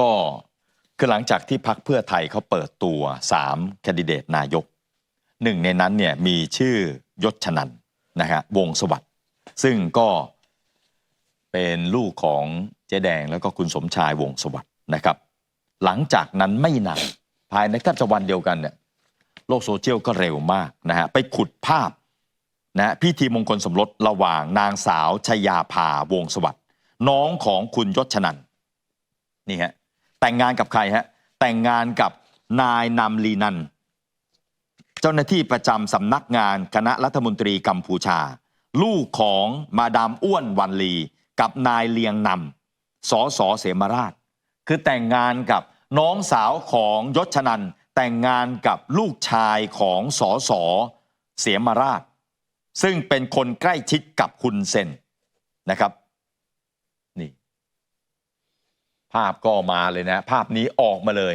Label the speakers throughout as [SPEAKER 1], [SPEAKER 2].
[SPEAKER 1] ก็คือหลังจากที่พักเพื่อไทยเขาเปิดตัว3แคนดิเดตนายกหนึ่งในนั้นเนี่ยมีชื่อยศชนันนะฮะวงสวัสด์ซึ่งก็เป็นลูกของเจ๊แดงแล้วก็คุณสมชายวงสวัสด์นะครับ หลังจากนั้นไม่นานภายในแทบจะวันเดียวกันเนี่ยโลกโซเชียลก็เร็วมากนะฮะไปขุดภาพนะพิธีมงคลสมรสระหว่างนางสาวชยาภาวงสวัสด์น้องของคุณยศชนัน นี่ฮะแต่งงานกับใครฮะแต่งงานกับนายนำลีนัน เจ้าหน้าที่ประจำสำนักงานคณะรัฐมนตรีกัมพูชา ลูกของมาดามอ้วนวันลี กับนายเลียงนำสอสอเสมราช คือแต่งงานกับน้องสาวของยศชนันแต่งงานกับลูกชายของสอสอเสมาราช ซึ่งเป็นคนใกล้ชิดกับคุณเซนนะครับ นี่ ภาพก็มาเลยนะ ภาพนี้ออกมาเลย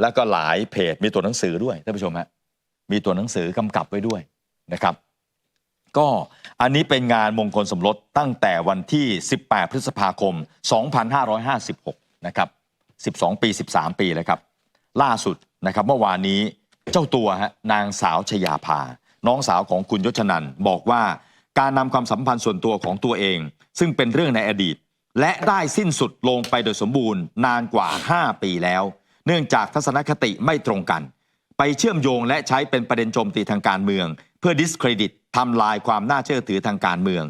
[SPEAKER 1] แล้วก็หลายเพจมีตัวหนังสือด้วยท่านผู้ชมฮะมีตัวหนังสือกำกับไว้ด้วยนะครับ ก็อันนี้เป็นงานมงคลสมรสตั้งแต่วันที่ 18 พฤษภาคม 2556 นะครับ 12 ปี 13 ปีแล้วครับ ล่าสุดนะครับเมื่อวานนี้เจ้าตัวฮะนางสาวชยาภา น้องสาวของคุณยศนันบอกว่าการนำความสัมพันธ์ส่วนตัวของตัวเอง ซึ่งเป็นเรื่องในอดีต และได้สิ้นสุดลงไปโดยสมบูรณ์นานกว่า 5 ปีแล้ว เนื่องจากทัศนคติไม่ตรงกัน ไปเชื่อมโยงและใช้เป็นประเด็นโจมตีทางการเมือง เพื่อดิสเครดิตทำลายความน่าเชื่อถือทางการเมือง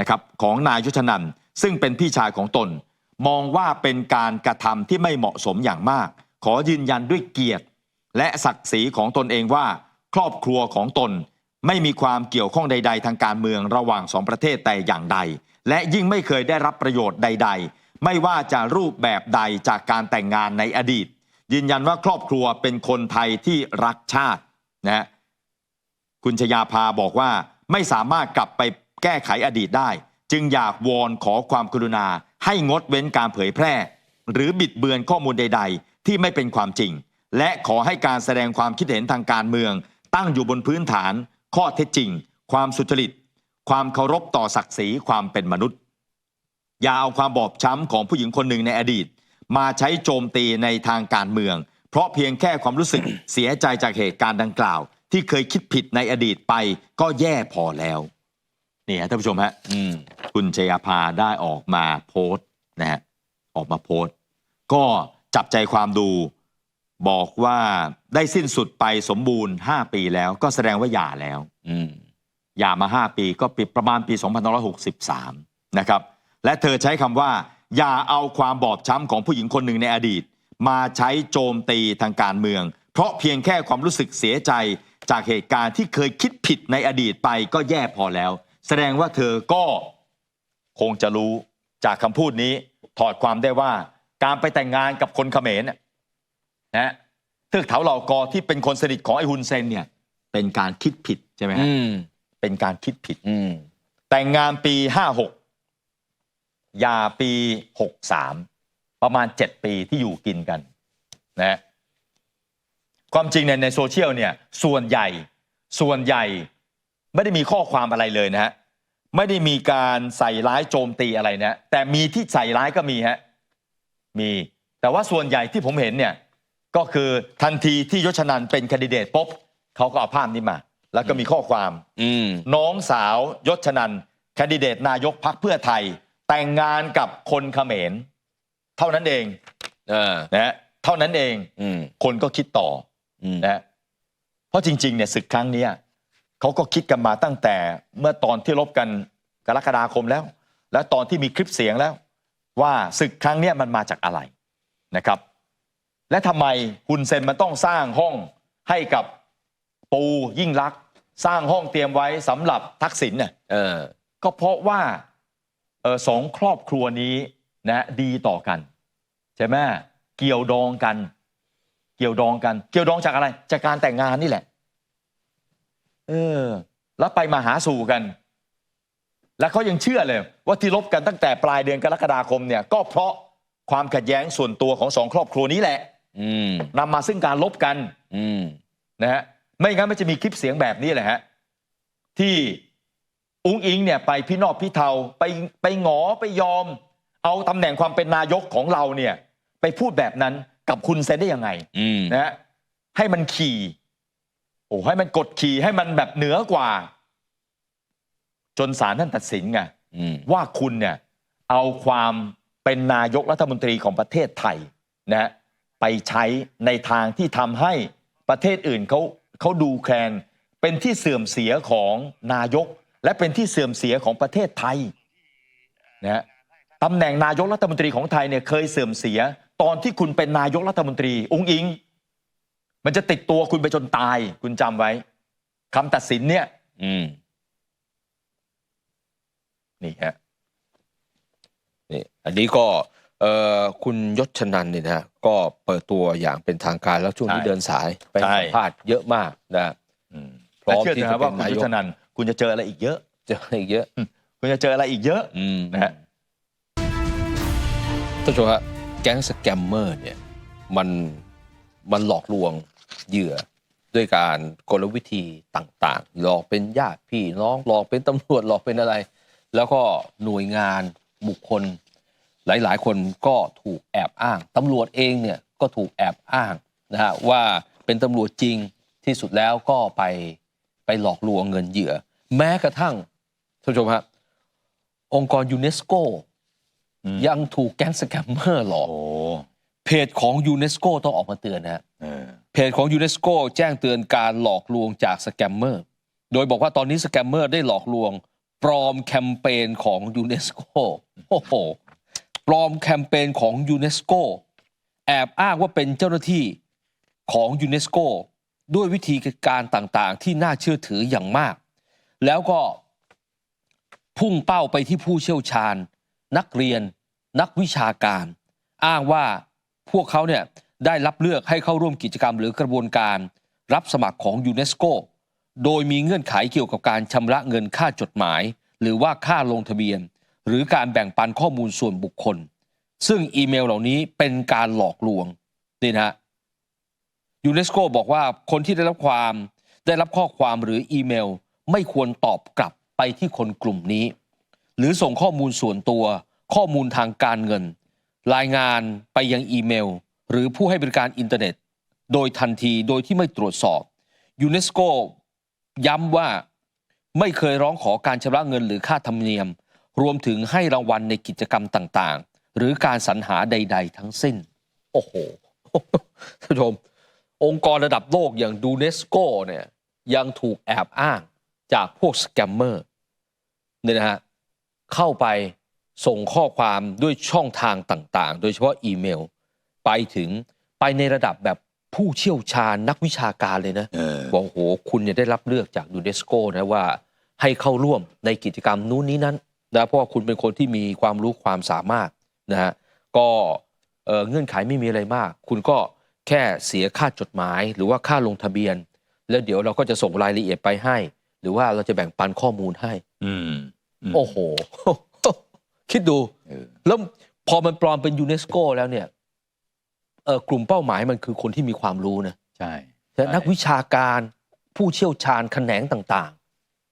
[SPEAKER 1] นะครับของนายยุชนันท์ซึ่งเป็นพี่ชายของตน มองว่าเป็นการกระทำที่ไม่เหมาะสมอย่างมาก ขอยืนยันด้วยเกียรติ และศักดิ์ศรีของตนเองว่า ครอบครัวของตน ไม่มีความเกี่ยวข้องใด ๆ ทางการเมืองระหว่างสองประเทศแต่อย่างใด และยิ่งไม่เคยได้รับประโยชน์ใด ๆ ไม่ว่าจะรูปแบบใดจากการแต่งงานในอดีต ยืนยันว่าครอบครัวเป็นคนไทยที่รักชาตินะฮะคุณชยาภาบอกว่าไม่สามารถกลับไปแก้ไขอดีตได้ จึงอยากวอนขอความกรุณา ให้งดเว้นการเผยแพร่ หรือบิดเบือนข้อมูลใด ๆ ที่ไม่เป็นความจริง และขอให้การแสดงความคิดเห็นทางการเมือง ตั้งอยู่บนพื้นฐาน ข้อเท็จจริง ความสุจริต ความเคารพต่อศักดิ์ศรีความเป็นมนุษย์ อย่าเอาความบอบช้ำของผู้หญิงคนหนึ่งในอดีต มาใช้โจมตีในทางการเมือง เพราะเพียงแค่ความรู้สึกเสียใจจากเหตุการณ์ดังกล่าว ที่เคยคิดผิดในอดีตไปก็แย่พอแล้วนี่ฮะท่านผู้ชมฮะคุณชยาภาได้ออกมาโพสต์นะฮะออกมาโพสต์ ก็จับใจความดู บอกว่าได้สิ้นสุดไปสมบูรณ์ 5 ปีแล้ว ก็แสดงว่าหย่าแล้ว
[SPEAKER 2] อืม
[SPEAKER 1] หย่ามา 5 ปีก็ปีประมาณปี 2563 นะครับ และเธอใช้คำว่า อย่าเอาความบอบช้ำของผู้หญิงคนหนึ่งในอดีต มาใช้โจมตีทางการเมือง เพราะเพียงแค่ความรู้สึกเสียใจจากเหตุการณ์ที่เคยคิดผิดในอดีตไปก็แย่พอแล้ว แสดงว่าเธอก็คงจะรู้จากคำพูดนี้ ถอดความได้ว่าการไปแต่งงานกับคนเขมร น่ะนะเทือกเถาเหล่ากอที่เป็นคนสนิทของไอ้ฮุนเซนเนี่ย เป็นการคิดผิดใช่ไหมฮะ
[SPEAKER 2] อืม
[SPEAKER 1] เป็นการคิดผิด
[SPEAKER 2] อืม
[SPEAKER 1] แต่งงานปี56หย่าปี63ประมาณ7ปีที่อยู่กินกันนะความจริงเนี่ยในโซเชียลเนี่ยส่วนใหญ่ส่วนใหญ่ไม่ได้มีข้อความอะไรเลยนะฮะไม่ได้มีการใส่ร้ายโจมตีอะไรนะแต่มีที่ใส่ร้ายก็มีฮะมีแต่ว่าส่วนใหญ่ที่ผมเห็นเนี่ย ก็คือทันทีที่ยศนันท์เป็นแคนดิเดตปุ๊บเขาก็เอาภาพนี้มา แล้วก็มีข้อความ
[SPEAKER 2] อืม
[SPEAKER 1] น้องสาวยศชนันแคนดิเดตนายกพักเพื่อไทย แต่งงานกับคนเขมร เท่านั้นเอง
[SPEAKER 2] เออ
[SPEAKER 1] นะฮะเท่านั้นเอง
[SPEAKER 2] อืม
[SPEAKER 1] คนก็คิดต่อ
[SPEAKER 2] อืม
[SPEAKER 1] นะฮะเพราะจริงๆเนี่ยศึกครั้งเนี้ยเขาก็คิดกันมาตั้งแต่เมื่อตอนที่ลบกันกรกฎาคมแล้ว และตอนที่มีคลิปเสียงแล้ว ว่าศึกครั้งเนี้ยมันมาจากอะไรนะครับ และทำไมฮุนเซนมันต้องสร้างห้องให้กับปูยิ่งลักษณ์สร้างห้องเตรียมไว้สำหรับทักษิณเนี่ย
[SPEAKER 2] เออ
[SPEAKER 1] ก็เพราะว่าเออสองครอบครัวนี้นะดีต่อกัน ใช่ไหมเกี่ยวดองกัน เกี่ยวดองกัน เกี่ยวดองจากอะไร จากการแต่งงานนี่แหละ เออ แล้วไปมาหาสู่กัน แล้วเขายังเชื่อเลย ว่าที่ลบกันตั้งแต่ปลายเดือนกรกฎาคมเนี่ย ก็เพราะความขัดแย้งส่วนตัวของสองครอบครัวนี้แหละ
[SPEAKER 2] อืม
[SPEAKER 1] นำมาซึ่งการลบกัน
[SPEAKER 2] อืม
[SPEAKER 1] นะฮะไม่งั้นมันจะมีคลิปเสียงแบบนี้แหละฮะที่อุ้งอิงเนี่ยไปพี่นอกพี่เทาไปไปหงอไปยอม เอาตำแหน่งความเป็นนายกของเราเนี่ย ไปพูดแบบนั้นกับคุณเซนได้ยังไง
[SPEAKER 2] อืม
[SPEAKER 1] นะฮะให้มันขี่โอ้ให้มันกดขี่ให้มันแบบเหนือกว่า จนศาลท่านตัดสินไง
[SPEAKER 2] อืม
[SPEAKER 1] ว่าคุณเนี่ย เอาความเป็นนายกรัฐมนตรีของประเทศไทยนะฮะ ไปใช้ในทางที่ทำให้ประเทศอื่นเขาเขาดูแคลนเป็นที่เสื่อมเสียของนายก และเป็นที่เสื่อมเสียของประเทศไทยนะฮะตำแหน่งนายกรัฐมนตรีของไทยเนี่ยเคยเสื่อมเสีย ตอนที่คุณเป็นนายกรัฐมนตรีองค์อิง มันจะติดตัวคุณไปจนตาย คุณจำไว้คำตัดสินเนี่ย
[SPEAKER 2] อืม
[SPEAKER 1] นี่ฮะ
[SPEAKER 2] นี่อันนี้ก็ เอ่อคุณยศชนันเนี่ยนะฮะก็เปิดตัวอย่างเป็นทางการแล้วช่วงนี้
[SPEAKER 1] ใช่
[SPEAKER 2] เดินสายไป
[SPEAKER 1] ใช่
[SPEAKER 2] สัมภาษณ์เยอะมากนะ
[SPEAKER 1] อืม
[SPEAKER 2] พร้อม
[SPEAKER 1] และเชื่อ
[SPEAKER 2] ที่
[SPEAKER 1] เถอะครับ
[SPEAKER 2] จะ
[SPEAKER 1] ว่า
[SPEAKER 2] เป็น
[SPEAKER 1] คุณ
[SPEAKER 2] นายก
[SPEAKER 1] ยุทธนันท์คุณจะเจออะไรอีกเยอะ
[SPEAKER 2] เจออีกเยอะ
[SPEAKER 1] คุณจะเจออะไรอีกเยอะ
[SPEAKER 2] อืม
[SPEAKER 1] นะฮะ
[SPEAKER 2] ท่านผู้ชมฮะแก๊งสแกมเมอร์เนี่ยมันมันหลอกลวงเหยื่อด้วยการกลวิธีต่างๆ หลอกเป็นญาติพี่น้องหลอกเป็นตำรวจหลอกเป็นอะไร แล้วก็หน่วยงานบุคคล หลายๆ คนก็ถูกแอบอ้างตำรวจเองเนี่ยก็ถูกแอบอ้างนะฮะว่าเป็นตำรวจจริงที่สุดแล้วก็ไปไปหลอกลวงเงินเหยื่อ แม้กระทั่งท่านผู้ชมฮะองค์กรยูเนสโก
[SPEAKER 1] อืม
[SPEAKER 2] ยังถูกแก๊งสแกมเมอร์หลอก
[SPEAKER 1] โอ้
[SPEAKER 2] เพจของยูเนสโกต้องออกมาเตือนนะฮะ
[SPEAKER 1] เออ
[SPEAKER 2] เพจของยูเนสโกแจ้งเตือนการหลอกลวงจากสแกมเมอร์โดยบอกว่าตอนนี้สแกมเมอร์ได้หลอกลวง ปลอมแคมเปญของยูเนสโกโอ้โห ปลอมแคมเปญของยูเนสโกแอบอ้างว่าเป็นเจ้าหน้าที่ของยูเนสโกด้วยวิธีการต่างๆ ที่น่าเชื่อถืออย่างมาก แล้วก็พุ่งเป้าไปที่ผู้เชี่ยวชาญ นักเรียน นักวิชาการ อ้างว่าพวกเขาเนี่ยได้รับเลือกให้เข้าร่วมกิจกรรมหรือกระบวนการ รับสมัครของยูเนสโกโดยมีเงื่อนไขเกี่ยวกับการชำระเงินค่าจดหมาย หรือว่าค่าลงทะเบียน หรือการแบ่งปันข้อมูลส่วนบุคคล ซึ่งอีเมลเหล่านี้เป็นการหลอกลวงนี่นะฮะยูเนสโกบอกว่าคนที่ได้รับความได้รับข้อความหรืออีเมล ไม่ควรตอบกลับไปที่คนกลุ่มนี้ หรือส่งข้อมูลส่วนตัว ข้อมูลทางการเงิน รายงานไปยังอีเมล หรือผู้ให้บริการอินเทอร์เน็ต โดยทันทีโดยที่ไม่ตรวจสอบยูเนสโกย้ำว่าไม่เคยร้องขอการชำระเงินหรือค่าธรรมเนียม รวมถึงให้รางวัลในกิจกรรมต่างๆ หรือการสรรหาใด ๆ ทั้งสิ้น โอ้โหท่านผู้ชม องค์กรระดับโลกอย่างดูเนสโกเนี่ยยังถูกแอบอ้างจากพวกสแกมเมอร์เนี่ยนะฮะเข้าไปส่งข้อความด้วยช่องทางต่างๆ โดยเฉพาะอีเมล ไปถึงไปในระดับแบบผู้เชี่ยวชาญนักวิชาการเลยนะ
[SPEAKER 1] เออ
[SPEAKER 2] บอกโอ้โห คุณเนี่ยได้รับเลือกจากยูเนสโกนะว่าให้เข้าร่วมในกิจกรรมนู้นนี้นั้น นะเพราะว่าคุณเป็นคนที่มีความรู้ความสามารถนะฮะก็เอ่อเงื่อนไขไม่มีอะไรมาก คุณก็แค่เสียค่าจดหมาย หรือว่าค่าลงทะเบียน แล้วเดี๋ยวเราก็จะส่งรายละเอียดไปให้ หรือว่าเราจะแบ่งปันข้อมูลให้
[SPEAKER 1] อืมม
[SPEAKER 2] โอ้โห คิดดู
[SPEAKER 1] เออ
[SPEAKER 2] แล้วพอมันปลอมเป็นยูเนสโกแล้วเนี่ยเออกลุ่มเป้าหมายมันคือคนที่มีความรู้นะ
[SPEAKER 1] ใช่
[SPEAKER 2] แต่นักวิชาการผู้เชี่ยวชาญแขนงต่าง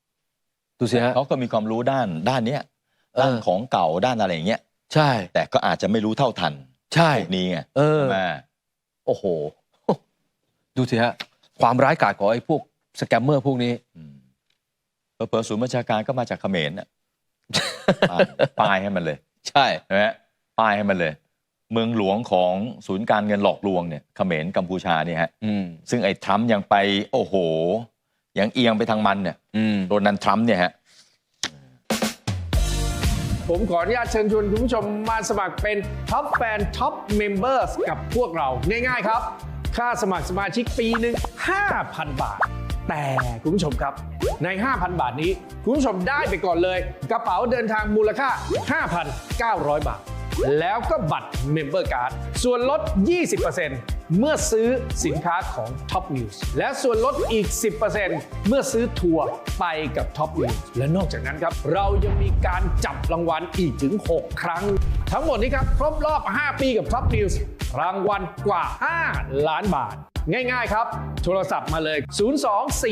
[SPEAKER 2] ๆ ดูสิฮะ
[SPEAKER 1] เขาก็มีความรู้ด้านด้านเนี้ย
[SPEAKER 2] เออ
[SPEAKER 1] ด้านของเก่าด้านอะไรอย่างเงี้ย
[SPEAKER 2] ใช่
[SPEAKER 1] แต่ก็อาจจะไม่รู้เท่าทัน
[SPEAKER 2] ใช่
[SPEAKER 1] พวกนี้ไง
[SPEAKER 2] เออ
[SPEAKER 1] ใช่ไหม
[SPEAKER 2] โอ้โห ดูสิฮะ ความร้ายกาจของไอ้พวกสแกมเมอร์พวกนี้
[SPEAKER 1] มเผลอๆศูนย์บัญชาการก็มาจากเขมรน่ะป้ายป้ายให้มันเลย
[SPEAKER 2] ใช่
[SPEAKER 1] ใช่ไหมป้ายให้มันเลย เมืองหลวงของศูนย์การเงินหลอกลวงเนี่ยเขมรกัมพูชาเนี่ยฮะ
[SPEAKER 2] อืม
[SPEAKER 1] ซึ่งไอ้ทรัมป์ยังไป โอ้โห ยังเอียงไปทางมันเนี่ย
[SPEAKER 2] อืม
[SPEAKER 1] โดนัลด์ทรัมป์เนี่ยฮะ
[SPEAKER 3] ผมขออนุญาตเชิญชวนคุณผู้ชมมาสมัครเป็นท็อปแฟนท็อปเมมเบอร์สกับพวกเราง่ายๆครับ ค่าสมัครสมาชิกปีหนึ่ง5,000 บาท แต่คุณผู้ชมครับใน 5,000 บาทนี้ คุณผู้ชมได้ไปก่อนเลย กระเป๋าเดินทางมูลค่า 5,900 บาท แล้วก็บัตรเมมเบอร์การ์ดส่วนลด 20% เมื่อซื้อสินค้าของ Top News และส่วนลดอีก 10%เมื่อซื้อทัวร์ไปกับ Top News และนอกจากนั้นครับ เรายังมีการจับรางวัลอีกถึง 6 ครั้ง ทั้งหมดนี้ครับครบรอบ 5 ปีกับ Top News รางวัลกว่า 5 ล้านบาท ง่ายๆครับ โทรศัพท์มาเลย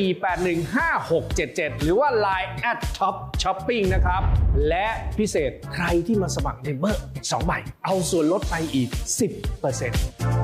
[SPEAKER 3] 024815677 หรือว่า Line at Top Shopping นะครับ และพิเศษใครที่มาสมัครเมมเบอร์2ใบเอาส่วนลดไปอีก 10%